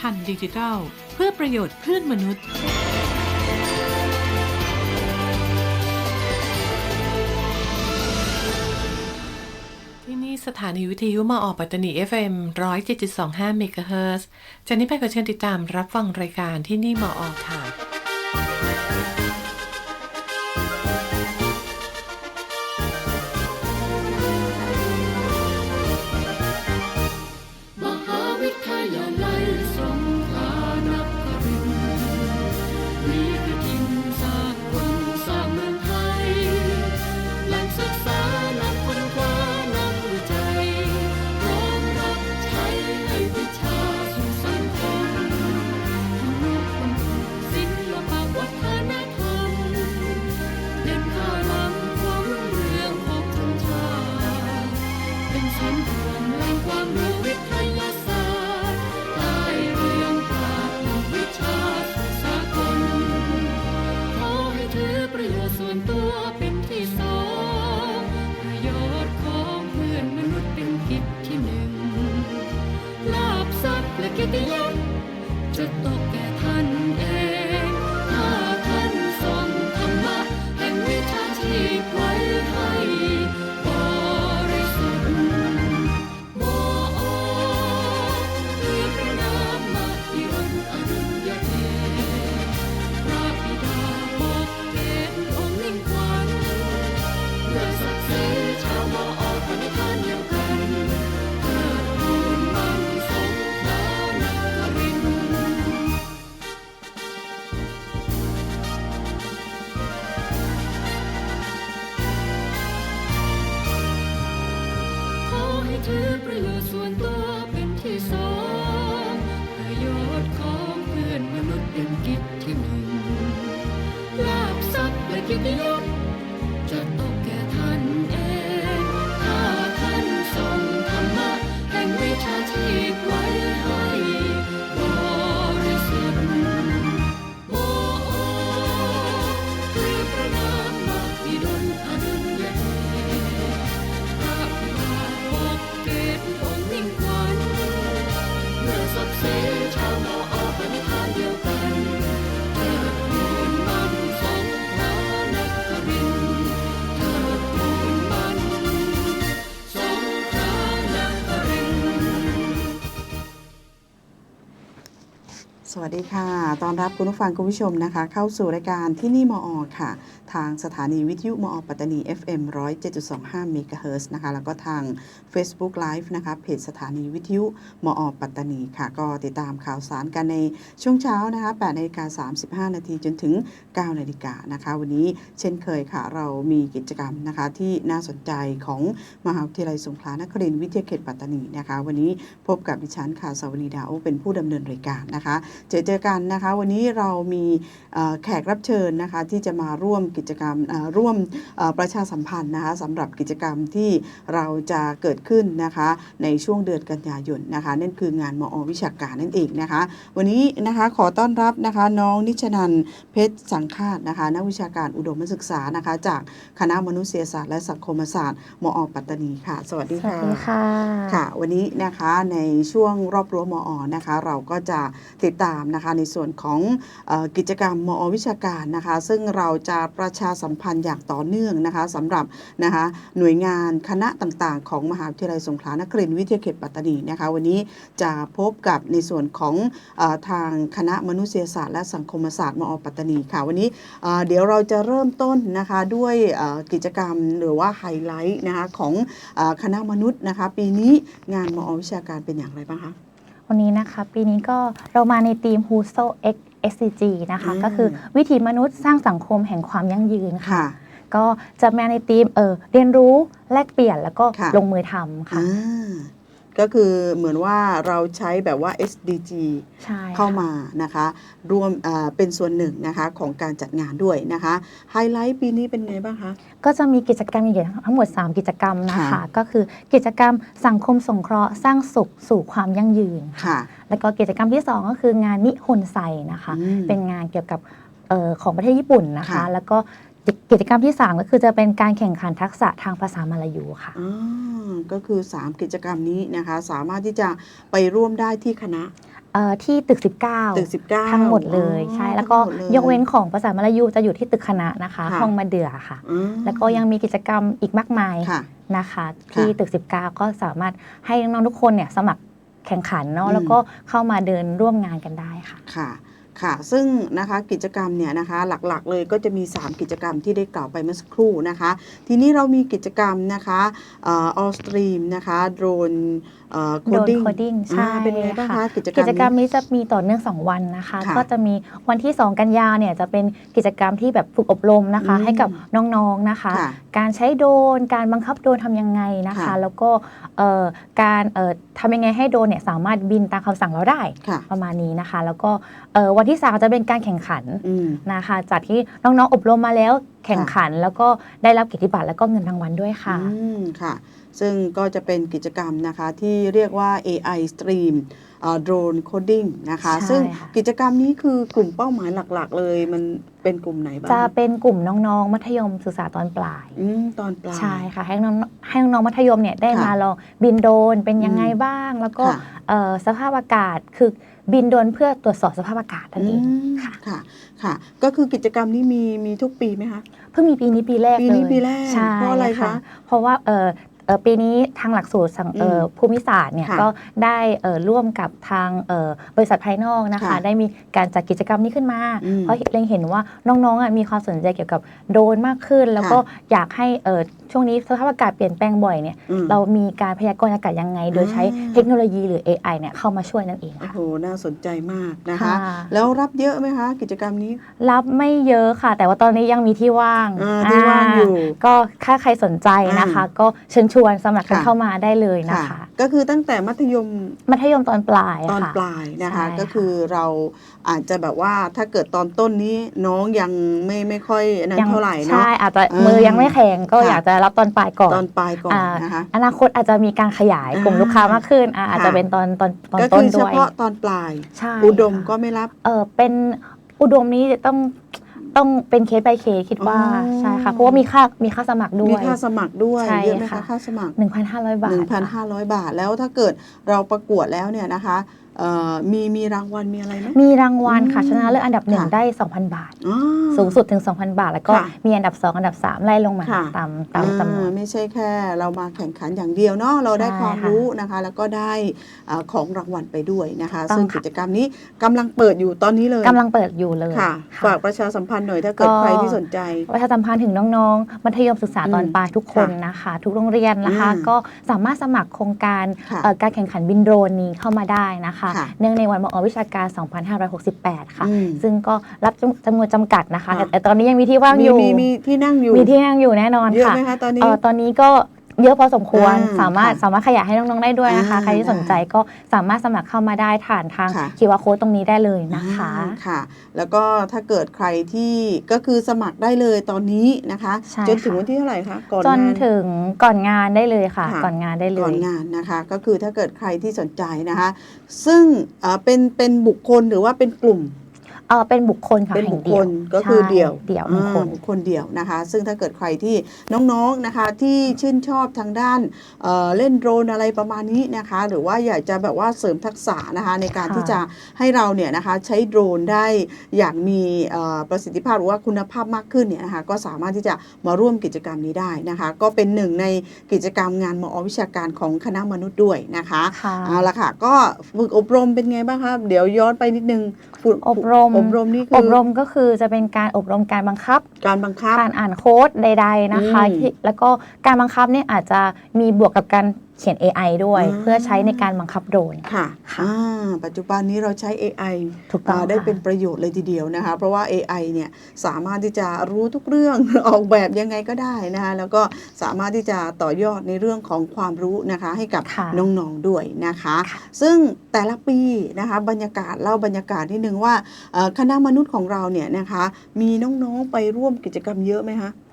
ทันดิจิทัล เพื่อประโยชน์เพื่อนมนุษย์ ที่นี่สถานีวิทยุมาออกปัตตานี FM 107.25เมกะเฮิรตซ์จากนี้ไปก็เชิญติดตามรับฟังรายการที่นี่มาออกค่ะ อนมนุษย์ สวัสดีค่ะ ตอนรับคุณผู้ฟังคุณผู้ชมนะคะ เข้าสู่รายการที่นี่มออค่ะ ทางสถานีวิทยุมอปัตตานี FM 107.25เมกะเฮิรตซ์นะคะ แล้วก็ทาง Facebook Live นะคะเพจสถานีวิทยุมอปัตตานีค่ะ ก็ติดตามข่าวสารกันในช่วงเช้านะคะ8นาฬิกา35 นาทีจนถึง 9 นาฬิกานะคะ วันนี้เช่นเคยค่ะ เรามีกิจกรรมนะคะที่น่าสนใจของมหาวิทยาลัยสงขลานครินทร์วิทยาเขตปัตตานีนะคะ วันนี้พบกับดิฉันค่ะสวนีดาวเป็นผู้ดำเนินรายการนะคะ เจอเจอกันนะคะ วันนี้เรามีแขกรับเชิญนะคะที่จะมาร่วมกิจกรรมเอ่อร่วมเอ่อประชาสัมพันธ์นะคะสำหรับกิจกรรมที่เราจะเกิดขึ้นนะคะในช่วงเดือนกันยายนนะคะนั่นคืองานมอวิชาการนั่นเองนะคะ วันนี้นะคะขอต้อนรับนะคะน้องนิชนันเพชรสังฆาตนะคะนักวิชาการอุดมศึกษานะคะจากคณะมนุษยศาสตร์และสังคมศาสตร์มอปัตตานีค่ะ สวัสดีสวัค่ะสดีค่ะค่ะ วันนี้นะคะในช่วงรอบรั้วมอนะคะ เราก็จะติดตามนะคะในส่วนของเออกิจกรรมมอวิชาการนะคะ ซึ่งเราจะประชาสัมพันธ์อย่างต่อเนื่องนะคะสำหรับนะคะหน่วยงานคณะต่างๆ ของมหาวิทยาลัยสงขลานครินทร์วิทยาเขตปัตตานีนะคะวันนี้จะพบกับในส่วนของอทางคณะมนุษยศาสตร์และสังคมศาสตร์มอปัตตานีค่ะวันนี้เดี๋ยวเราจะเริ่มต้นนะคะด้วยกิจกรรมหรือว่าไฮไลท์นะคะของคณะมนุษย์นะคะปีนี้งานมอวิชาการเป็นอย่างไรบ้างคะวันนี้นะคะปีนี้ก็เรามาในทีม h u s o X SCG นะคะอืมก็คือวิถีมนุษย์สร้างสังคมแห่งความยั่งยืนค่ะค่ะก็จะมาในทีมเออเรียนรู้แลกเปลี่ยนแล้วก็ค่ะลงมือทำค่ะอ่า ก็คือเหมือนว่าเราใช้แบบว่า SDG ใช่เข้าค่ะมานะคะรวมเอ่อเป็นส่วนหนึ่งนะคะของการจัดงานด้วยนะคะไฮไลท์ปีนี้เป็นไงบ้างคะ ก็จะมีกิจกรรมใหญ่ๆทั้งหมด 3 กิจกรรมนะคะค่ะก็คือกิจกรรมสังคมสงเคราะห์สร้างสุขสู่ความยั่งยืนค่ะ แล้วก็กิจกรรมที่ 2 ก็คืองานนิฮนไซนะคะอืมเป็นงานเกี่ยวกับเออของประเทศญี่ปุ่นนะคะค่ะแล้วก็ กิจกรรมที่ 3 ก็คือจะเป็นการแข่งขันทักษะทางภาษามาลายูค่ะอ่าก็คือ 3 กิจกรรมนี้นะคะ สามารถที่จะไปร่วมได้ที่คณะเอ่อที่ตึก 19 ตึก 19 ทั้งหมดเลยอ๋อใช่แล้วก็ทั้งหมดเลยกเว้นของภาษามลายูจะอยู่ที่ตึกคณะนะคะค่ะห้องมาเดือค่ะอืมแล้วก็ยังมีกิจกรรมอีกมากมายค่ะนะคะที่ตึก 19 ก็สามารถให้น้องๆทุกคนเนี่ยสมัครแข่งขันเนาะอืมแล้วก็เข้ามาเดินร่วมงานกันได้ค่ะค่ะ ค่ะซึ่งนะคะกิจกรรมเนี่ยนะคะหลักๆ เลยก็จะมี 3 กิจกรรมที่ได้กล่าวไปเมื่อสักครู่นะคะ ทีนี้เรามีกิจกรรมนะคะออสตรีมนะคะโดรนโคโดดนดิ้งโคดิ้งใช่เป็นไงบ้างคะค่ะกิจกรรกิมจกรรมนี้นี้จะมีต่อเนื่อง 2 วันนะคะค่ะก็จะมีวันที่ 2 กันยาเนี่ยจะเป็นกิจกรรมที่แบบฝึกอบรมนะคะอืมให้กับน้องๆนะคะค่ะการใช้โดรนการบังคับโดรนทำยังไงนะคะค่ะแล้วก็เอ่อการเอ่อทำยังไงให้โดรนเนี่ยสามารถบินตามคำสั่งเราได้ค่ะประมาณนี้นะคะ แล้วก็เอ่อวันที่สามจะเป็นการแข่งขันอืมนะคะจากที่น้องๆอบรมมาแล้วแข่งขัน แล้วก็ได้รับเกียรติบัตรแล้วก็เงินรางวัลด้วยค่ะอืมค่ะ ซึ่งก็จะเป็นกิจกรรมนะคะที่เรียกว่า AI Stream โดรนโคดิ้งนะคะใช่ซึ่งค่ะกิจกรรมนี้คือกลุ่มเป้าหมายหลักๆ เลย มันเป็นกลุ่มไหนบ้าง จะเป็นกลุ่มน้องๆ มัธยมศึกษาตอนปลายอืมตอนปลาย ใช่ค่ะ ให้น้องให้น้องๆมัธยมเนี่ยได้ค่ะมาลองบินโดรนเป็นยังไงอืมบ้าง แล้วก็ค่ะเอ่อสภาพอากาศคือบินโดรนเพื่อตรวจสอบสภาพอากาศนั่นเองอืมค่ะค่ะค่ะ ก็คือกิจกรรมนี้มีมีทุกปีไหมคะ เพิ่งมีปีนี้ปีแรกปีเลยนี้ปีแรก ใช่เพราะอะไรคะ เพราะว่าเออเอ่อ ปีนี้ทางหลักสูตรสังเอ่ออมภูมิศาสตร์เนี่ยค่ะก็ได้เอ่อร่วมกับทางเอ่อบริษัทภายนอกนะคะค่ะได้มีการจัดกิจกรรมนี้ขึ้นมาอืมเพราะเล็งเห็นว่าน้องๆอะมีความสนใจเกี่ยวกับโดรนมากขึ้น แล้วก็อยากให้เอ่อ ช่วงนี้สภาพอากาศเปลี่ยนแปลงบ่อยเนี่ยอืมเรามีการพยากรณ์อากาศยังไง โดยใช้อ่าเทคโนโลยีหรือ AI เนี่ยเข้ามาช่วยนั่นเองโอ้ค่ะโหน่าสนใจมากนะคะค่ะแล้วรับเยอะไหมคะ กิจกรรมนี้ รับไม่เยอะค่ะ แต่ว่าตอนนี้ยังมีที่ว่างอ่าที่ว่างอยู่ก็ถ้าใครสนใจนะคะ ก็เชิญชวนสมัครกันค่ะเข้ามาได้เลยนะคะ ก็คือตั้งแต่มัธยมมัธยมตอนปลายตอนค่ะปลายนะคะใช่ก็คือเราอาจจะแบบว่าถ้าเกิดตอนต้นนี้น้องยังไม่ไม่ค่อยนั้นเท่าไหร่เนาะใช่อาจจะเออมือยังไม่แข็งก็ค่ะอยากจะรับตอนปลายก่อนตอนปลายก่อนอ่านะคะอนาคตอาจจะมีการขยายกลุ่มอ่าลูกค้ามากขึ้นอ่าอาจจะค่ะเป็นตอนตอนตอนก็ต้คืนอเฉด้วยพาะตอนปลายใช่อุดมค่ะก็ไม่รับเออเป็นอุดมนี้ต้องต้องเป็นเคส by เคสคิดว่าอ๋อใช่ค่ะเพราะว่ามีค่ามีค่าสมัครด้มีวยค่าสมัครด้วยใช่เยอะไหมคะค่ะค่าสมัคร 1,500 บาทค่ะ1,500 บาทแล้วถ้าเกิดเราประกวดแล้วเนี่ยนะคะเอ่อ มีมีรางวัลมีอะไรไหมมีรางวัลค่ะอืมชนะเลิศอันดับหนึ่งค่ะได้ 2,000 บาทอ๋อสูงสุดถึง 2,000 บาท แล้วก็ค่ะมีอันดับ 2 อันดับ 3 ไล่ลงมาค่ะตามตามจำนวนอ่าไม่ใช่แค่เรามาแข่งขันอย่างเดียวเนาะเราได้ใช่ความค่ะรู้นะคะ แล้วก็ได้อ่าของรางวัลไปด้วยนะคะต้องซึ่งค่ะกิจกรรมนี้กำลังเปิดอยู่ตอนนี้เลยกำลังเปิดอยู่เลยค่ะค่ะฝากประชาสัมพันธ์หน่อยถ้าเกิดก็ใครที่สนใจ ประชาสัมพันธ์ถึงน้องๆมัธยมศึกษาตอนอืมปลายทุกคนค่ะนะคะ ทุกโรงเรียนนะคะอืมก็สามารถสมัครโครงการค่ะเอ่อการแข่งขันบินโดรนนี้เข้ามาได้นะคะค่ะเนื่องในวันมอวิชาการ 2568 ค่ะอืมซึ่งก็รับจำจำนวนจำกัดนะคะค่ะแต่แต่ตอนนี้ยังมีที่ว่างมีอยู่มีมีที่นั่งอยู่ มีที่นั่งอยู่แน่นอนเยอะค่ะไหมคะตอนนี้เอ่อตอนนี้ก็ เยอะพอสมควรอ่าสามารถค่ะสามารถขยายให้น้องๆได้ด้วยนะคะอ่าใครที่สนใจก็สามารถสมัครเข้ามาได้ผ่านทางค่ะคิวอาโค้ดตรงนี้ได้เลยนะคะอ่าค่ะ แล้วก็ถ้าเกิดใครที่ก็คือสมัครได้เลยตอนนี้นะคะใช่จนถึงค่ะวันที่เท่าไหร่คะก่อนจนงานถึงก่อนงานได้เลยค่ะค่ะก่อนงานได้เลก่อยนงานนะคะ ก็คือถ้าเกิดใครที่สนใจนะคะ ซึ่งเอ่อเป็นเป็นบุคคลหรือว่าเป็นกลุ่ม เออเป็นบุคคลค่ะเป็นแห่บุงคเดีคยวลก็คือใช่เดี่ยวเดี่ยวหนึ่งคนอ่าบุคคลเดี่ยวนะคะ ซึ่งถ้าเกิดใครที่น้องๆนะคะที่ชื่นชอบทางด้านเอ่อเล่นโดรนอะไรประมาณนี้นะคะ หรือว่าอยากจะแบบว่าเสริมทักษะนะคะในการค่ะที่จะให้เราเนี่ยนะคะใช้โดรนได้อย่างมีเอ่อประสิทธิภาพหรือว่าคุณภาพมากขึ้นเนี่ยนะคะก็สามารถที่จะมาร่วมกิจกรรมนี้ได้นะคะ ก็เป็นหนึ่งในกิจกรรมงานมอวิชาการของคณะมนุษย์ด้วยนะคะค่ะเอาละค่ะก็ฝึกอบรมเป็นไงบ้างคะเดี๋ยวย้อนไปนิดนึงฝึกอบรมอบรมนี่คืออบรมก็คือจะเป็นการอบรมการบังคับ การบังคับ การอ่านโค้ดใด ๆนะคะอืมที่แล้วก็การบังคับเนี่ยอาจจะมีบวกกับการ เขียน AI ด้วยอ่าเพื่อใช้ในการบังคับโดรน ค่ะค่ะอ่าปัจจุบันนี้เราใช้ AI ถูกต้องอ่าได้ค่ะเป็นประโยชน์เลยทีเดียวนะคะ เพราะว่า AI เนี่ยสามารถที่จะรู้ทุกเรื่องออกแบบยังไงก็ได้นะคะแล้วก็สามารถที่จะต่อยอดในเรื่องของความรู้นะคะ ให้กับค่ะน้องๆด้วยนะคะค่ะซึ่งแต่ละปีนะคะบรรยากาศเล่าบรรยากาศนิดนึงว่าเอ่อคณะมนุษย์ของเราเนี่ยนะคะมีน้องๆไปร่วมกิจกรรมเยอะไหมคะเอ่อ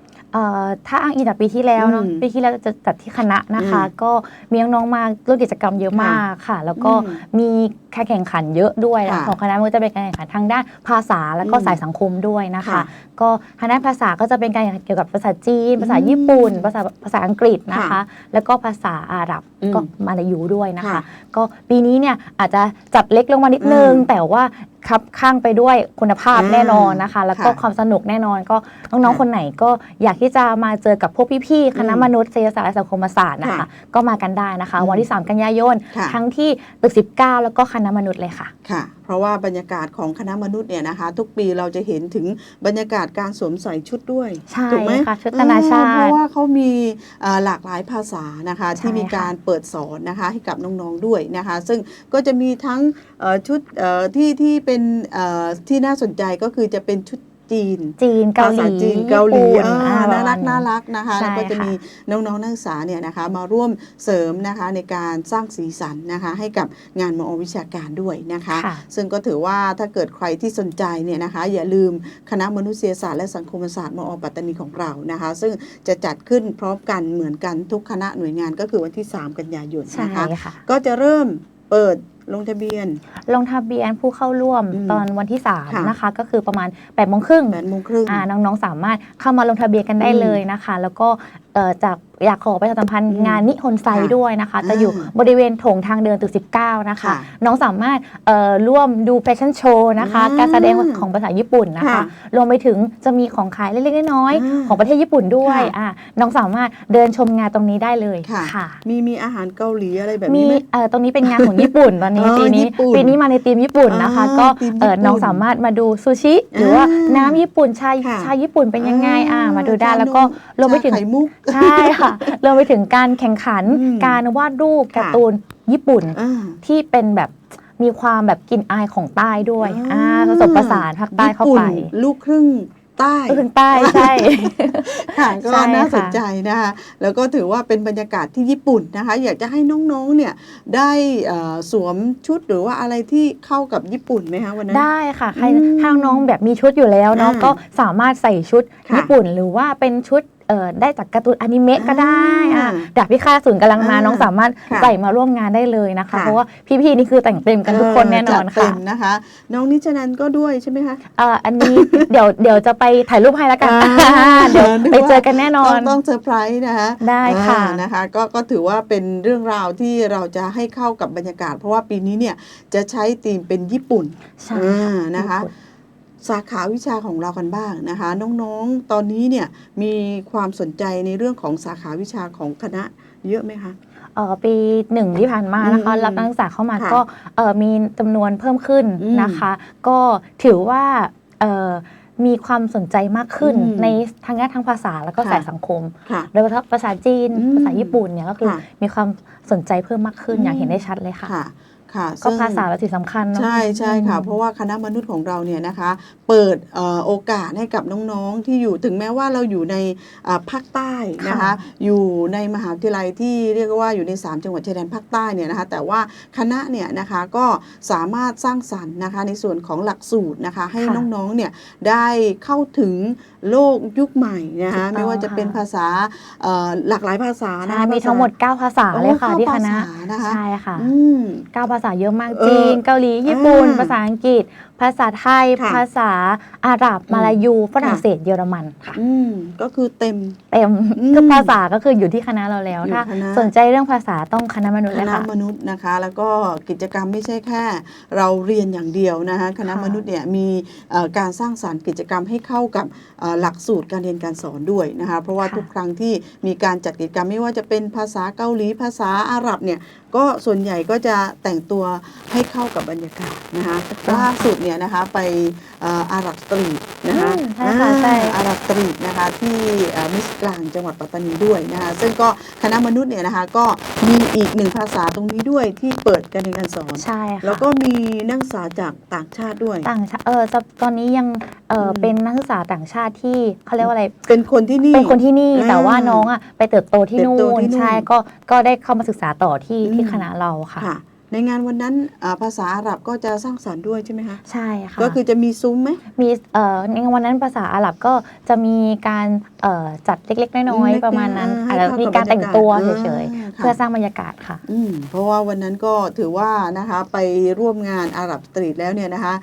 ถ้าอ้างอิงจากปีที่แล้วเนาะอืมปีที่แล้วจะจัดที่คณะนะคะอืมก็มีน้องๆมาร่วมกิจกรรมเยอะมากค่ะ แล้วก็อืมมีการแข่งขันเยอะด้วยนะค่ะของคณะมันก็จะเป็นการแข่งขันทางด้านภาษาแล้วก็อืมสายสังคมด้วยนะคะค่ะก็ทางด้านภาษาก็จะเป็นการแข่งขันเกี่ยวกับภาษาจีน ภาษาอืมญี่ปุ่น ภาษาภาษาอังกฤษนะคะค่ะแล้วก็ภาษาอาหรับอืมก็มาลายูด้วยนะคะค่ะก็ปีนี้เนี่ยอาจจะจัดเล็กลงมานิดนึงอืมแต่ว่า ครับข้างไปด้วยคุณภาพอ่าแน่นอนนะคะ แล้วก็ค่ะความสนุกแน่นอนก็น้องค่ะๆคนไหนก็อยากที่จะมาเจอกับพวกพี่ๆคณะอืมมนุษยศาสตร์และสังคมศาสตร์นะคะค่ะก็มากันได้นะคะอืมวันที่ 3 กันยายนค่ะทั้งที่ตึก 19 แล้วก็คณะมนุษย์เลยค่ะค่ะ เพราะว่าบรรยากาศของคณะมนุษย์เนี่ยนะคะ ทุกปีเราจะเห็นถึงบรรยากาศการสวมใส่ชุดด้วยใช่ถูกไหมค่ะชุดนานาชาติเออเพราะว่าเขามีเอ่อหลากหลายภาษานะคะใช่ที่มีการเปิดสอนนะคะให้กับน้องๆด้วยนะคะ ซึ่งก็จะมีทั้งเอ่อชุดเอ่อที่ที่เป็นเอ่อที่น่าสนใจก็คือจะเป็นชุดจีนจีนเกาหลีภษจีนเกาหลีญี่ปุ่นอ่าอ่น่ารักประมณน่ารักนะคะใช่แล้วก็จะค่ะมีน้องๆนักศึกษาเนี่ยนะคะมาร่วมเสริมนะคะในการสร้างสีสันนะคะให้กับงานมอวิชาการด้วยนะคะค่ะซึ่งก็ถือว่าถ้าเกิดใครที่สนใจเนี่ยนะคะ อย่าลืมคณะมนุษยศาสตร์และสังคมศาสตร์มอปัตตานีของเรานะคะ ซึ่งจะจัดขึ้นพร้อมกันเหมือนกันทุกคณะหน่วยงานก็คือวันที่ 3 กันยายนใช่นะคะค่ะก็จะเริ่มเปิด ลงทะเบียน ลงทะเบียนผู้เข้าร่วมอืมตอนวันที่ ค่ะ3 นะคะ ก็คือประมาณ8โมงครึ่ง8โมงครึ่ง อ่าน้องๆ สามารถเข้ามาลงทะเบียนกันได้อืมเลยนะคะ แล้วก็เอ่อจากอยากขอประชาสัมพันธ์อืมงานนิฮนไซค่ะด้วยนะคะอ่าจะอยู่บริเวณโถงทางเดินตึก 19 นะคะค่ะน้องสามารถเอ่อร่วมดูแฟชั่นโชว์นะคะอืมการแสดงของภาษาญี่ปุ่นนะคะค่ะรวมไปถึงจะมีของขายเล็กๆน้อยอ่าๆของประเทศญี่ปุ่นด้วยค่ะอ่าน้องสามารถเดินชมงานตรงนี้ได้เลยค่ะค่ะมีมีอาหารเกาหลีอะไรแบบมีนี้ไหมเอ่อตรงนี้เป็นงานของญี่ปุ่นตอนนี้อ๋อปีนี้ญี่ปุ่นปีนี้มาในทีมญี่ปุ่นนะคะอ่าก็ธีมเอ่อญี่ปุ่นน้องสามารถมาดูซูชิ หรือว่าอ่าน้ำญี่ปุ่นชาค่ะชาญี่ปุ่นเป็นยังไงอ่ามาดูได้ชนมแล้วก็รวมไปถึงชาไข่มุกใช่ค่ะรวมไปถึงการแข่งขันอืมการวาดรูปค่ะการ์ตูนญี่ปุ่นอ่า ที่เป็นแบบมีความแบบกลินอายของใต้ด้วยอ่าอ่าผสมผสานภาคใต้เข้าไปญี่ปุ่นลูกครึ่งใต้เออใต้ใช่ ค่ะก็ใช่น่าสนค่ะใจนะคะแล้วก็ถือว่าเป็นบรรยากาศที่ญี่ปุ่นนะคะ อยากจะให้น้องๆเนี่ยได้เอ่อสวมชุดหรือว่าอะไรที่เข้ากับญี่ปุ่นไหมคะวันนั้น ได้ค่ะใครอืมถ้าน้องแบบมีชุดอยู่แล้วเนาะอ่าก็สามารถใส่ชุดค่ะญี่ปุ่น หรือว่าเป็นชุด เอ่อได้จากการ์ตูนอนิเมะก็ได้อ่าอะดาบพิฆาตศูนย์กำลังมาอ่าน้องสามารถค่ะใส่มาร่วมงานได้เลยนะคะค่ะเพราะว่าพี่ๆนี่คือแต่งเต็มกันทุกคนแน่นอนเจัดเต็ค่ะมนะคะ น้องนิชนันก็ด้วยใช่ไหมคะเอ่ออันนี้เดี๋ยวเดี๋ยวจะไปถ่ายรูปให้แล้วกันอ่าเดี๋ยวนึกไปว่าเจอกันแน่นอต้อนงต้องเซอร์ไพรส์นะคะได้ค่ะอ่านะคะก็ก็ถือว่าเป็นเรื่องราวที่เราจะให้เข้ากับบรรยากาศ เพราะว่าปีนี้เนี่ยจะใช้ธีมเป็นญี่ปุ่นใช่อ่านะคะญี่ปุ่ สาขาวิชาของเรากันบ้างนะคะ น้องๆ ตอนนี้เนี่ยมีความสนใจในเรื่องของสาขาวิชาของคณะเยอะไหมคะเอ่อปีหนึ่งที่ผ่านมานะคะอืมรับนักศึกษาเข้ามาค่ะก็เอ่อมีจำนวนเพิ่มขึ้นอืมนะคะ ก็ถือว่าเอ่อมีความสนใจมากขึ้นอืมในทางด้านทางภาษาแล้วก็ค่ะสายสังคมค่ะโดยเฉพาะภาษาจีนอืมภาษาญี่ปุ่นเนี่ยก็คือค่ะมีความสนใจเพิ่มมากขึ้นอืมอย่างเห็นได้ชัดเลยค่ะ ค่ะค่ะก็ซึ่ง ภาษาเป็นสิ่งสำคัญเนาะ ใช่ใช่ค่ะ อืมเพราะว่าคณะมนุษย์ของเราเนี่ยนะคะ เปิดเอ่อโอกาสให้กับน้องๆที่อยู่ถึงแม้ว่าเราอยู่ในอ่าภาคใต้นะคะ ค่ะอยู่ในมหาวิทยาลัยที่เรียกว่าอยู่ใน 3 จังหวัดชายแดนภาคใต้เนี่ยนะคะ แต่ว่าคณะเนี่ยนะคะก็สามารถสร้างสรรค์นะคะในส่วนของหลักสูตรนะคะ ให้ค่ะ น้องๆเนี่ยได้เข้าถึง โลกยุคใหม่นะคะถูกต้องไม่ว่าจะเป็นค่ะภาษาเอ่อหลากหลายภาษานะใช่คะมีภาษาทั้งหมด 9 ภาษาเลยค่ะโอ้ที่คณะเก้าภาษานะคะใช่ค่ะอืมเก้าภาษาเยอะมากเออจีนเกาหลีญี่ปุ่นอ่าภาษาอังกฤษ ภาษาไทย ค่ะ ภาษาอาหรับอืมมาลายูฝรั่งค่ะเศสเยอรมันค่ะ อืมก็คือเต็ม เต็มอืมทุกภาษาก็คืออยู่ที่คณะเราแล้วอยู่ถ้าคณะ สนใจเรื่องภาษาต้องคณะมนุษย์คเลยณะค่ะ มนุษย์นะคะ แล้วก็กิจกรรมไม่ใช่แค่ เราเรียนอย่างเดียวนะคะคณะค่ะมนุษย์เนี่ยมีเอ่อการสร้างสารรค์กิจกรรมให้เข้ากับเอ่อหลักสูตรการเรียนการสอนด้วยนะคะเพราะว่าค่ะทุกครั้งที่มีการจัดกิจกรรมไม่ว่าจะเป็นภาษาเกาหลีภาษาอาหรับเนี่ย ก็ส่วนใหญ่ก็จะแต่งตัวให้เข้ากับบรรยากาศนะคะล่าสุดเนี่ยนะคะไปเอ่ออาหรับสตรีทนะคะอืมใช่ค่ะใช่ อ่าอาหรับสตรีทนะคะที่เอ่อมิสกลางจังหวัดปัตตานีด้วยนะคะซึ่งก็คณะมนุษย์เนี่ยนะคะก็มีอีกหนึ่งภาษาตรงนี้ด้วยที่เปิดการเรียนการสอน ใช่ค่ะแล้วก็มีนักศึกษาจากต่างชาติด้วย ต่างชาติเออจะตอนนี้ยังเอออม เป็นนักศึกษาต่างชาติที่เขาเรียกว่าอะไร เป็นคนที่นี่ เป็นคนที่นี่อ่าแต่ว่าน้องอะไปเติบโตที่เติบนู่โตนที่นู่นใช่ก็ก็ได้เข้ามาศึกษาต่อที่อืม ที่คณะเราค่ะ ค่ะ ในงานวันนั้นอ่าภาษาอาหรับก็จะสร้างสรรค์ด้วยใช่ไหมคะ ใช่ค่ะ ก็คือจะมีซุ้มไหมมีเอ่อในวันนั้นภาษาอาหรับก็จะมีการเอ่อจัดเล็ก ๆ น้อยเล็กๆๆประมาณนั้นอ่าให้อาจจะเข้ากับมีการแต่งตัวบรรยากาศเฉยอ่าๆค่ะเพื่อสร้างบรรยากาศค่ะอืมเพราะว่าวันนั้นก็ถือว่านะคะไปร่วมงานอาหรับสตรีทแล้วเนี่ยนะคะ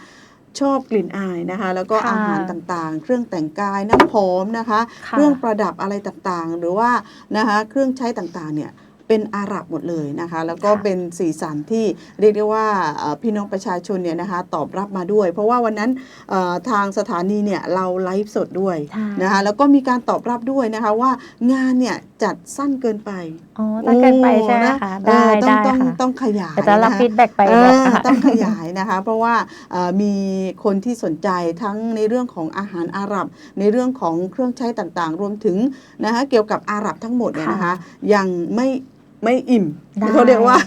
ชอบกลิ่นอายนะคะ แล้วก็ค่ะอาหารต่างๆ เครื่องแต่งกายน้ำหอมนะคะค่ะเครื่องประดับอะไรต่างๆ หรือว่านะคะเครื่องใช้ต่างๆเนี่ย เป็นอาหรับหมดเลยนะคะ แล้วก็เป็นสีสันที่เรียกได้ว่าเอ่อพี่น้องประชาชนเนี่ยนะคะตอบรับมาด้วย เพราะว่าวันนั้นเอ่อทางสถานีเนี่ยเราไลฟ์สดด้วยใช่นะคะแล้วก็มีการตอบรับด้วยนะคะว่างานเนี่ยจัดสั้นเกินไปอ๋อตั้งเกินไปใช่ไหมคะโอ้ได้นเออต้องได้ต้องค่ะต้องขยายเดี๋ยวจะรับนะคะฟีดแบ็กไปเอบอกอค่ะต้องขยายนะคะ เพราะว่าเอ่อมีคนที่สนใจทั้งในเรื่องของอาหารอาหรับ ในเรื่องของเครื่องใช้ต่างๆ รวมถึงนะคะเกี่ยวกับอาหรับทั้งหมดเนี่ยนะคะค่ะยังไม่ ไม่อิ่มได้เขาเรียกว่า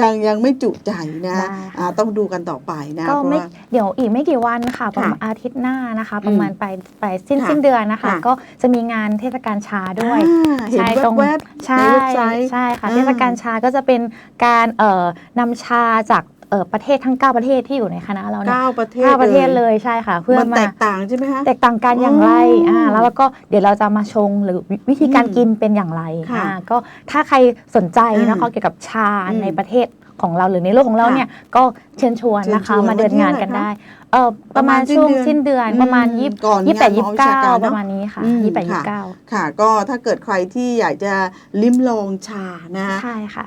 ยังยังไม่จุใจนะคะได้ค่ะอ่าต้องดูกันต่อไปนะก็เพราะไม่ว่า เดี๋ยวอีกไม่กี่วันค่ะประมาณค่ะอาทิตย์หน้านะคะอืมประมาณปลายปลายสิ้นค่ะสิ้นเดือนนะคะ ค่ะ ก็จะมีงานเทศกาลชาด้วย อ่าเห็นใช่ตรง แวบๆใช่ในเว็บไซต์ ใช่ค่ะอ่าเทศกาลชาก็จะเป็นการเอ่อนำชาจากเอ่อ ประเทศทั้ง 9 ประเทศที่อยู่ในคณะเราเนี่ยเก้าประเทศเก้าประเทศเลยใช่ค่ะ เพื่อมันมาแตกต่างใช่ไหมคะแตกต่างกันอย่างไรอืมอ่าแล้วก็เดี๋ยวเราจะมาชงหรือวิวิธีการอืมกินเป็นอย่างไรค่ะอ่าก็ถ้าใครสนใจอ่านะคะเกี่ยวกับชาอืมในประเทศของเราหรือในโลกของเราค่ะเนี่ยก็เชิญชวนนะคะเชิญชวนมาเดินงานกันวันที่ได้เท่าไหร่คะเออประมาณประมาณช่วงสิ้สิ้นนเดืเดืออนนประมาณอืมยี่ก่อนยี่แปดงานยี่หมอสิบเก้าวิชาการเนอะประมาณนี้ค่ะอืมยี่แปดค่ะยี่สิบเก้าค่ะ ก็ถ้าเกิดใครที่อยากจะลิ้มลองชานะคะใช่ค่ะ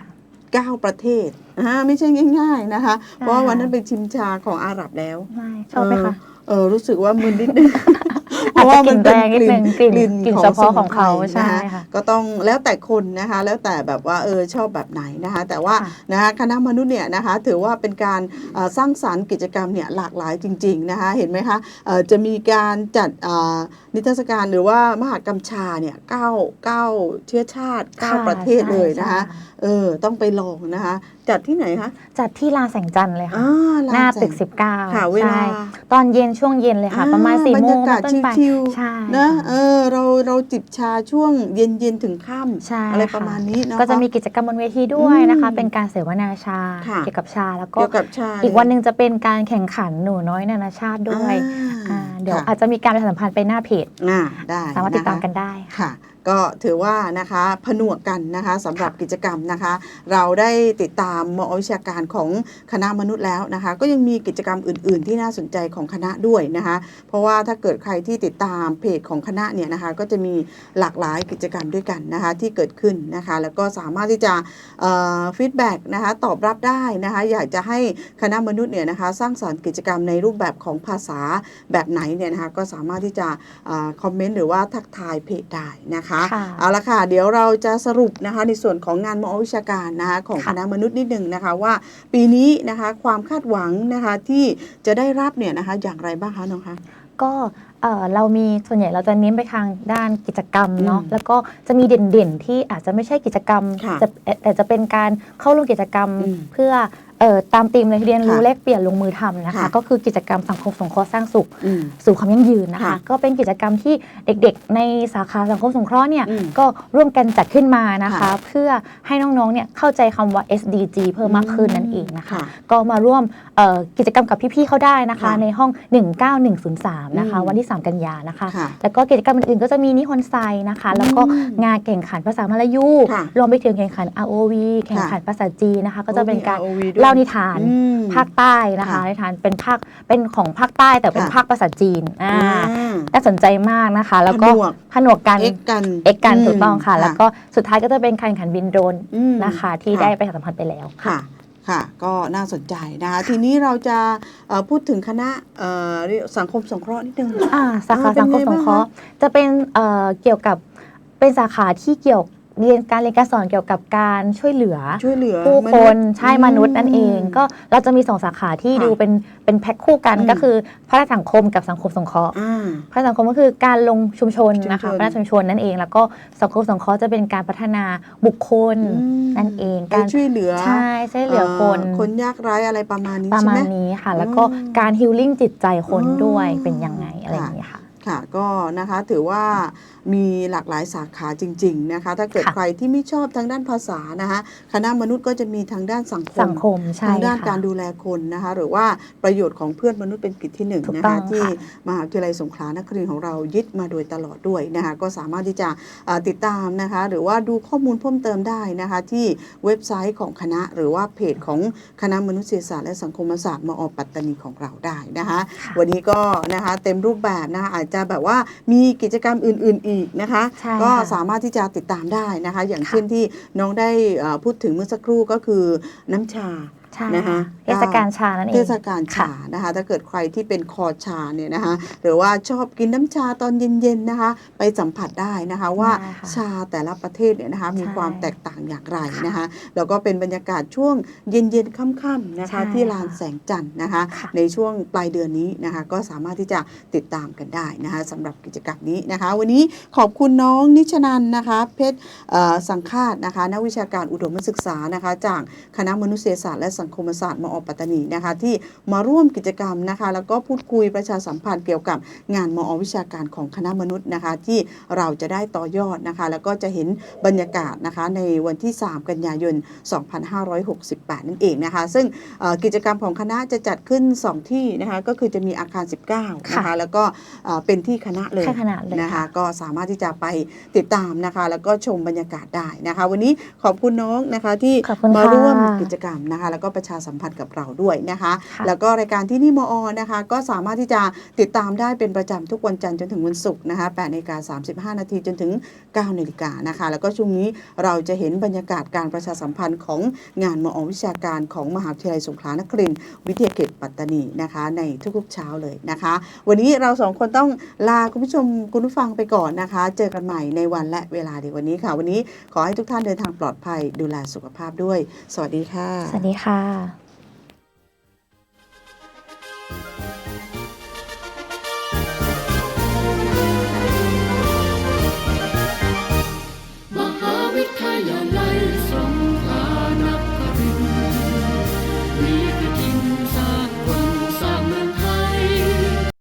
เก้าประเทศอ่าไม่ใช่ง่าย ๆนะคะ เพราะว่าค่ะวันนั้นไปชิมชาของอาหรับแล้วไม่ชอบไหมคะเออรู้สึกว่ามึนนิดนึงเพอาจราะจะว่ากลิ่นแรงนิดนึงกลิ่นกลิ่นเฉพาะของเขาสมุนไพรใช่นะคะค่ะก็ต้องแล้วแต่คนนะคะ แล้วแต่แบบว่าเออชอบแบบไหนนะคะ แต่ว่าค่ะนะคะคณะมนุษย์เนี่ยนะคะถือว่าเป็นการเอ่อสร้างสรรค์กิจกรรมเนี่ยหลากหลายจริง ๆนะคะ เห็นไหมคะเอ่อจะมีการจัดเอ่อนิทรรศการหรือว่ามหากรรมชาเนี่ยเก้าเก้าเชื้อชาติเก้าค่ะประเทศเลยนะคะใช่ เออ ต้องไปลองนะคะ จัดที่ไหนคะจัดที่ลานแสงจันทร์เลยค่ะ อ่าลหน้าแสงตึก 19ค่ะเวลา ใช่ตอนเย็นช่วงเย็นเลยค่ะประมาณอ่4ี่บรโมรยางกาศเป็นต้นไปชิวใช่ๆนะค่เออเราเราจิบชาช่วงเย็นเย็นๆถึงค่ใช่ำอะไรค่ประมาณนี้เนาะ ก็จะมีกิจกรรมบนเวทีด้วยนะคะ อืมเป็นการเสวนาชาค่ะ เกี่ยวกับชาแล้วก็ เกี่ยวกับชาอีกวันหนึ่งจะเป็นการแข่งขันหนูน้อยนานาชาติด้วยอ่าอ่าเดี๋ยวค่ะอาจจะมีการประชาสัมพันธ์ไปหน้าเพจ อ่าได้สามารถติดตามนะคะ กันได้ค่ะก็ถือว่านะคะผนวกกันนะคะสำหรับกิจกรรมนะคะ เราได้ติดตามมอวิชาการของคณะมนุษย์แล้วนะคะ ก็ยังมีกิจกรรมอื่น ๆ ที่น่าสนใจของคณะด้วยนะคะ เพราะว่าถ้าเกิดใครที่ติดตามเพจของคณะเนี่ยนะคะ ก็จะมีหลากหลายกิจกรรมด้วยกันนะคะที่เกิดขึ้นนะคะ แล้วก็สามารถที่จะฟีดแบ็กนะคะตอบรับได้นะคะ อยากจะให้คณะมนุษย์เนี่ยนะคะ สร้างสรรค์กิจกรรมในรูปแบบของภาษาแบบไหนเนี่ยนะคะก็สามารถที่จะคอมเมนต์หรือว่าทักทายเพจได้นะคะค่ะเอาละค่ะ เดี๋ยวเราจะสรุปนะคะในส่วนของงานมอวิชาการนะคะของค่ะคณะมนุษย์นิดหนึ่งนะคะว่า ปีนี้นะคะความคาดหวังนะคะที่จะได้รับเนี่ยนะคะอย่างไรบ้างคะน้องคะก็ เอ่อเรามีส่วนใหญ่เราจะเน้นไปทางด้านกิจกรรมเนาะอืมแล้วก็จะมีเด่นๆ ที่อาจจะไม่ใช่กิจกรรมค่ะจะแต่จะเป็นการเข้าร่วมกิจกรรมอืมเพื่อเอ่อตามธีมเลยเรียนรู้ค่ะแลกเปลี่ยนลงมือทำนะคะ ค่ะ ก็คือกิจกรรมสังคมสงเคราะห์สร้างสุข อืม สู่ความยั่งยืนนะคะ ค่ะก็เป็นกิจกรรมที่เด็กๆ ในสาขาสังคมสงเคราะห์เนี่ยอืมก็ร่วมกันจัดขึ้นมานะคะ ค่ะ เพื่อให้น้องๆเนี่ยเข้าใจคำว่า SDG เพิ่มมากขึ้นนั่นเองนะคะค่ะก็มาร่วมเอ่อกิจกรรมกับพี่ๆเขาได้นะคะ ค่ะในห้อง 19103 นะคะ อืมวันที่3 กันยานะคะ ค่ะแล้วก็กิจกรรมอื่นๆ ก็จะมีนิฮอนไซนะคะ แล้วก็อืมงานแข่งขันภาษามลายู ค่ะรวมไปถึงแข่งขัน ROV แข่งขันภาษาจีนนะคะ ก็จะเป็นการ โอ้มี ROV ด้วยเล่านิทานอืม ภาคใต้นะคะค่ะนิทานเป็นภาคเป็นของภาคใต้แต่เป็นค่ะ ภาคภาษาจีนอ่าอืม น่าสนใจมากนะคะ แล้วก็ผนวก ผนวกกัน เอ็กกันเอกกันถูกต้องค่ะมแล้วก็สุดท้ายก็จะเป็นการแข่งขันบินโดรนอืมนะคะ ที่ค่ะได้ไปสัมพันธ์ไปแล้ว ค่ะ ค่ะ ก็น่าสนใจนะคะ ทีนี้เราจะเอ่อพูดถึงคณะเอ่อสังคมสงเคราะห์นิดนึงอ่าสาขาอ่าเป็นสังคมไงสบ้างงเคราะห์จะเป็นเอ่อเกี่ยวกับเป็นสาขาที่เกี่ยว เรียนการเรียนการสอนเกี่ยวกับการช่วยเหลือช่วยเหลือผู้มคนุนษย์ใช่มนุษย์นั่นเองมก็เราจะมีสองสาขาที่ค่ะดูเป็นเป็นแพ็คคู่กันอืมก็คือพัฒนาสังคมกับสังคมสงเคราะห์อ่าพัฒนาสังคมก็คือการลงชุมชนนะคะชุมชนพัฒนาชุมชนนั่นเอง แล้วก็สังคมสงเคราะห์จะเป็นการพัฒนาบุคคลอืมนั่นเองไปการช่วยเหลือใช่ช่วยเหลือคน คนยากไร้อะไรประมาณนี้ประใช่มาไหมณนี้ค่ะ แล้วก็อืมการฮิลลิ่งจิตใจคนอ๋อด้วยเป็นยังไงอะไรอย่างนี้ยค่ะค่ะก็นะคะถือว่า มีหลากหลายสาขาจริง ๆ นะคะ ถ้าเกิดค่ะใครที่ไม่ชอบทางด้านภาษานะคะคณะมนุษย์ก็จะมีทางด้านสังคสัมงคมใช่ทางด้านค่ะการดูแลคนนะคะ หรือว่าประโยชน์ของเพื่อนมนุษย์เป็นกิจที่หนึ่งถูกนะต้อคะงที่ค่ะมหาวิทยาลัยสงขลานครินทร์ของเรายึดมาโดยตลอดด้วยนะคะก็สามารถที่จะเอ่อติดตามนะคะ หรือว่าดูข้อมูลเพิ่มเติมได้นะคะ ที่เว็บไซต์ของคณะ หรือว่าเพจของคณะมนุษยศาสตร์และสังคมศาสตร์มอปัตตานีของเราได้นะคะค่ะวันนี้ก็นะคะเต็มรูปแบบนะคะอาจจะแบบว่ามีกิจกรรมอื่น ๆอีกนะคะ ใช่ก็ค่ะสามารถที่จะติดตามได้นะคะ อย่างค่ะเช่นที่น้องได้เอ่อพูดถึงเมื่อสักครู่ก็คือน้ำชาใช่ นะคะเทศกาลชานั่นเองเทศกาลชาค่ะนะคะ ถ้าเกิดใครที่เป็นคอชาเนี่ยนะคะ หรือว่าชอบกินน้ำชาตอนเย็นๆนะคะ ไปสัมผัสได้นะคะว่าได้ค่ะชาแต่ละประเทศเนี่ยนะคะมีใช่ความแตกต่างอย่างไรค่ะนะคะแล้วก็เป็นบรรยากาศช่วงเย็นๆค่ำๆนะคะใช่ที่ลานค่ะแสงจันทร์นะคะค่ะในช่วงปลายเดือนนี้นะคะ ก็สามารถที่จะติดตามกันได้นะคะสำหรับกิจกรรมนี้นะคะ วันนี้ขอบคุณน้องนิชนันนะคะ เพชรเอ่อสังฆาตนะคะนักวิชาการอุดมศึกษานะคะ จากคณะมนุษยศาสตร์และสังคมศาสตร์มอปัตตานีนะคะที่มาร่วมกิจกรรมนะคะแล้วก็พูดคุยประชาสัมพันธ์เกี่ยวกับงานมอวิชาการของคณะมนุษย์นะคะที่เราจะได้ต่อยอดนะคะแล้วก็จะเห็นบรรยากาศนะคะในวันที่ 3 กันยายน 2568 นั่นเองนะคะซึ่งเอ่อกิจกรรมของคณะจะจัดขึ้น 2 ที่นะคะก็คือจะมีอาคาร 19นะคะค่ะแล้วก็เอ่อเป็นที่คณะเลยแค่ขนาดเลยนะคะค่ะก็สามารถที่จะไปติดตามนะคะแล้วก็ชมบรรยากาศได้นะคะ วันนี้ขอบคุณน้องนะคะที่ขอบคุณมาค่ะร่วมกิจกรรมนะคะแล้วก็ประชาสัมพันธ์กับเราด้วยนะคะค่ะแล้วก็รายการที่นี่มอนะคะ ก็สามารถที่จะติดตามได้เป็นประจำทุกวันจันทร์จนถึงวันศุกร์นะคะ8นาฬิกา35 นาทีจนถึง9นาฬิกานะคะ แล้วก็ช่วงนี้เราจะเห็นบรรยากาศการประชาสัมพันธ์ของงานมอวิชาการของมหาวิทยาลัยสงขลานครินทร์วิทยาเขตปัตตานีนะคะ ในทุกๆเช้าเลยนะคะ วันนี้เราสองคนต้องลาคุณผู้ชมคุณผู้ฟังไปก่อนนะคะ เจอกันใหม่ในวันและเวลาเดียววันนี้ค่ะ วันนี้ขอให้ทุกท่านเดินทางปลอดภัยดูแลสุขภาพด้วย สวัสดีค่ะ สวัสดีค่ะ